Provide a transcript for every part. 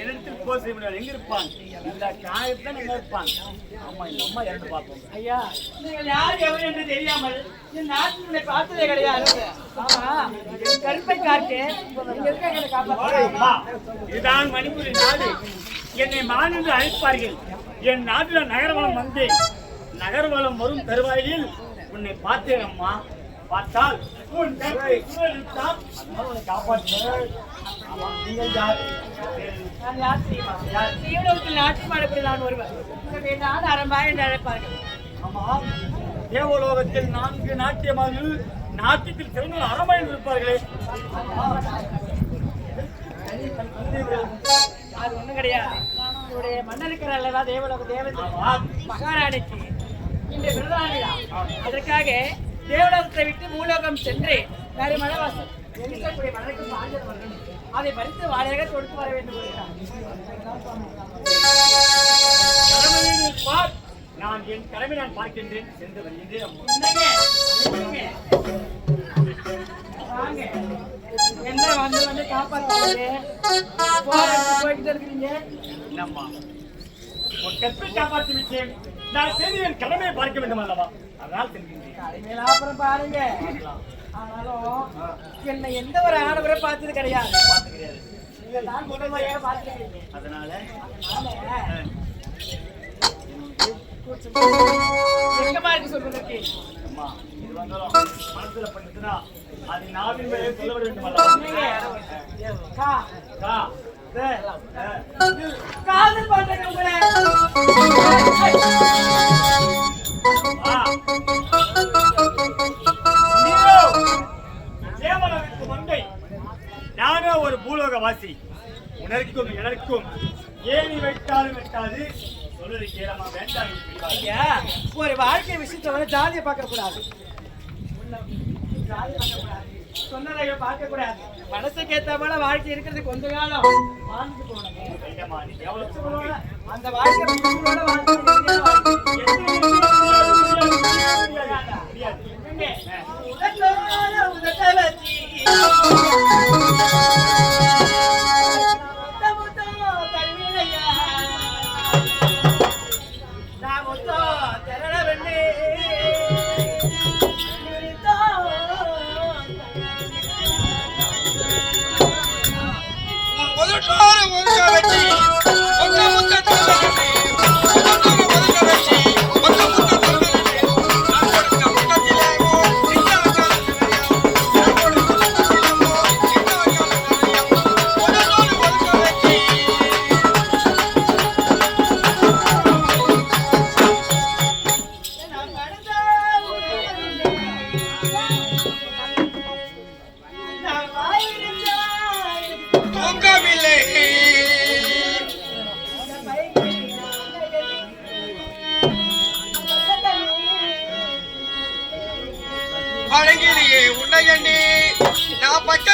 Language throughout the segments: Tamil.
என்னிடத்தில் போர் செய்ய முடியாது எங்க இருப்பான்? இந்த காயத்தான் எங்க இருப்பான்? ஆமா இந்த அம்மா இறந்து பார்ப்போம். ஐயா நீங்கள் யார் எவர் என்று தெரியாமல் நாட்டில் உன்னை பார்த்ததே கிடையாது. ஆமா என் கருப்பை காட்டு இதுதான் மணிப்பூரி நாடு. என்னை மான் என்று அழைப்பார்கள். என் நாட்டில் நகரவளம் வந்தேன் நகர்வளம் வரும் தருவாயில் உன்னை பார்த்தேன் அம்மா. பார்த்தால் யார் நான் யார் தெரியுமா தீவிரத்தில் நாட்டு மாடப்படி நான் ஒருவர் நான் அரம்பா என்று அழைப்பார்கள் ஆமா தேவலோகத்தில் நான்கு நாட்டியமார்கள் நாட்டியத்தில் சிறந்த அரமையில் இருப்பார்களே. அது ஒண்ணும் கிடையாது. என்னுடைய மன்னருக்கிற அல்லவா தேவலோக தேவதை. மகாராணிக்கு இந்த விருதான விழா அதற்காக தேவலோகத்தை விட்டு மூலோகம் சென்று வேறு மனவாசம் எரிக்கக்கூடிய மலருக்கு வாழ்ந்தவர்கள் அதை பறித்து வாழையாக தொடுத்து வர வேண்டும் கடமையில் நான் என் கடமை நான் பார்க்கின்றேன். சென்று வருகின்றேன் என்ன வந்து வந்து காப்பாற்றுவாங்க போயிட்டு இருக்கிறீங்க? என்னம்மா? காப்பாற்றி விட்டேன். நான் செய்து என் கடமையை பார்க்க வேண்டும் அல்லவா? அதனால் அப்புறம் பாருங்க. ஆனாலும் என்னை எந்த ஒரு ஆடவரை பார்த்தது கிடையாது. பார்த்து கிடையாது அதனால அதனால எங்கம்மா இருக்கு அம்மா இது வந்தாலும் மனசுல பண்ணுச்சுன்னா அது நாவின் மேலே சொல்ல வேண்டும்? காதல் பண்றேன் உங்களை. ஆ. நீயோ தேவலோகத்து மங்கை நானோ ஒரு எனக்கும் ஏணி வைத்தாலும் வெட்டாது ஒரு வாழ்க்கை விஷயத்தை வந்து ஜாதியை பார்க்க கூடாது சொன்னதை பார்க்க கூடாது மனசுக்கு ஏத்த போல வாழ்க்கை இருக்கிறது கொஞ்ச காலம் வாழ்ந்து போனோம் வேண்டாமா, நீ தேவலோகத்து மங்கை. அந்த வாழ்க்கை பிடிச்சவங்களோட வாழ்க்கை நான் பச்சை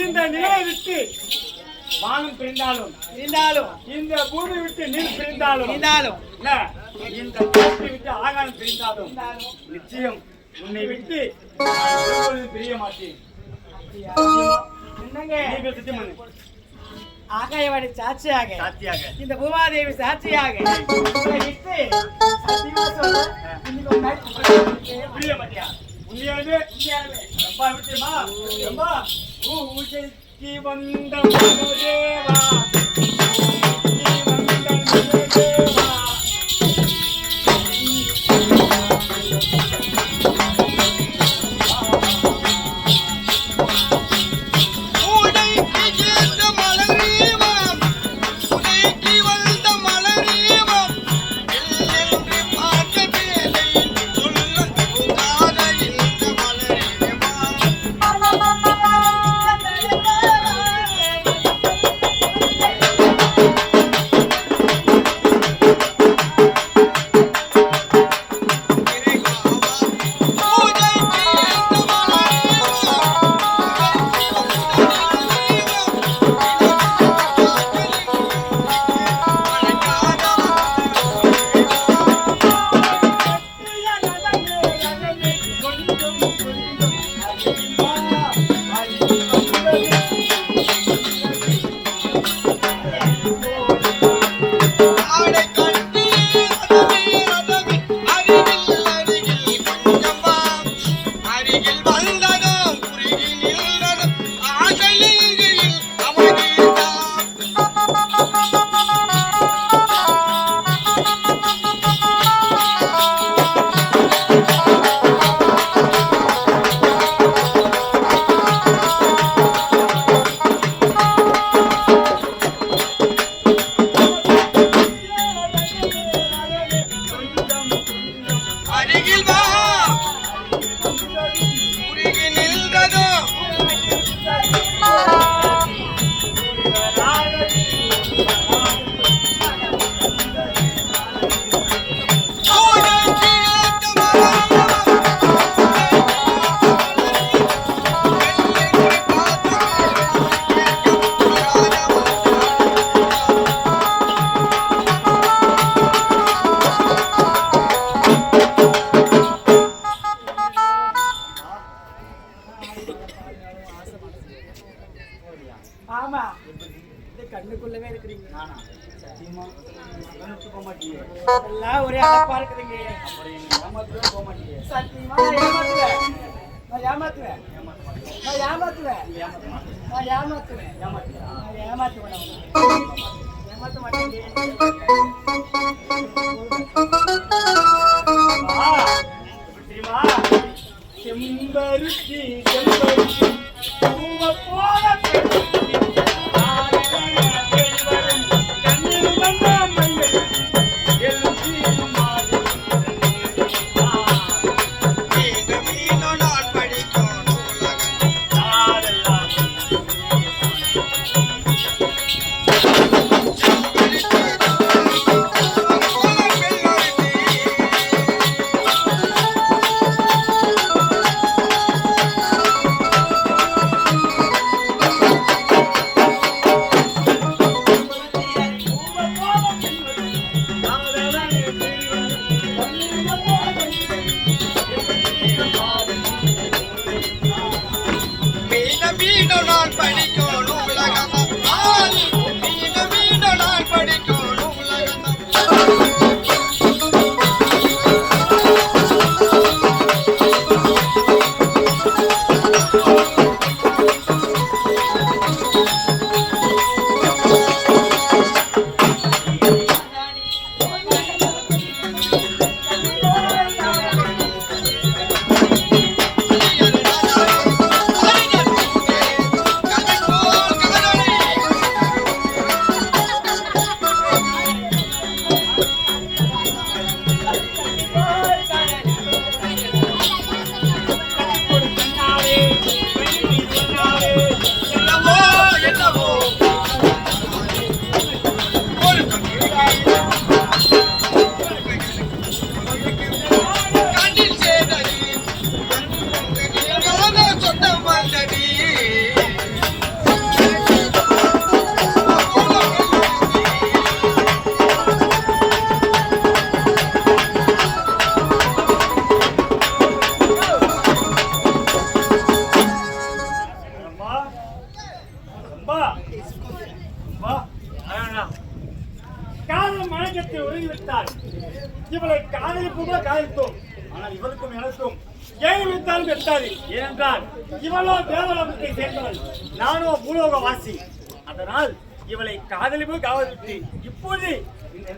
இந்த நிலையை விட்டு வானம் பிரிந்தாலும் இருந்தாலும் இந்த பூமி விட்டு நீர் பிரிந்தாலும் இருந்தாலும் இல்ல, இந்த காற்றை விட்டு ஆகாயம் பிரிந்தாலும் நிச்சயம் உன்னை விட்டு பிரிய மாட்டேன். ஆகாயவாணி சாட்சியாக. இந்த பூமாதேவி சாட்சியாக. பிரிய மாட்டியா? உண்மையானது ரொம்ப விட்டுமா ரொம்ப பூஜைக்கு வந்த மனோதேவா எல்லாம் ஒரே அழப்பா இருக்குதுங்க. அப்புறம் போக மாட்டியே. சத்தியமா ஏமாத்துவேன். நான் ஏமாத்துவேன். நான் ஏமாத்துவேன். நான் ஏமாத்துவேன். ஏமாத்துவேன் ஏமாத்த மாட்டேங்க செம்பருத்தி செம்பருத்தி போல Merci. மயக்கத்தில் உருகிவிட்டாள் இவளை காதலிப்போம் காதலித்தோம். ஆனால் இவளுக்கும் எனக்கும் ஏன் விட்டாலும் எட்டாது ஏனென்றால் இவளோ தேவலோகத்தை சேர்ந்தவள் நானோ பூலோக வாசி அதனால் இவளை காதலிப்பு காதலித்து இப்போது இந்த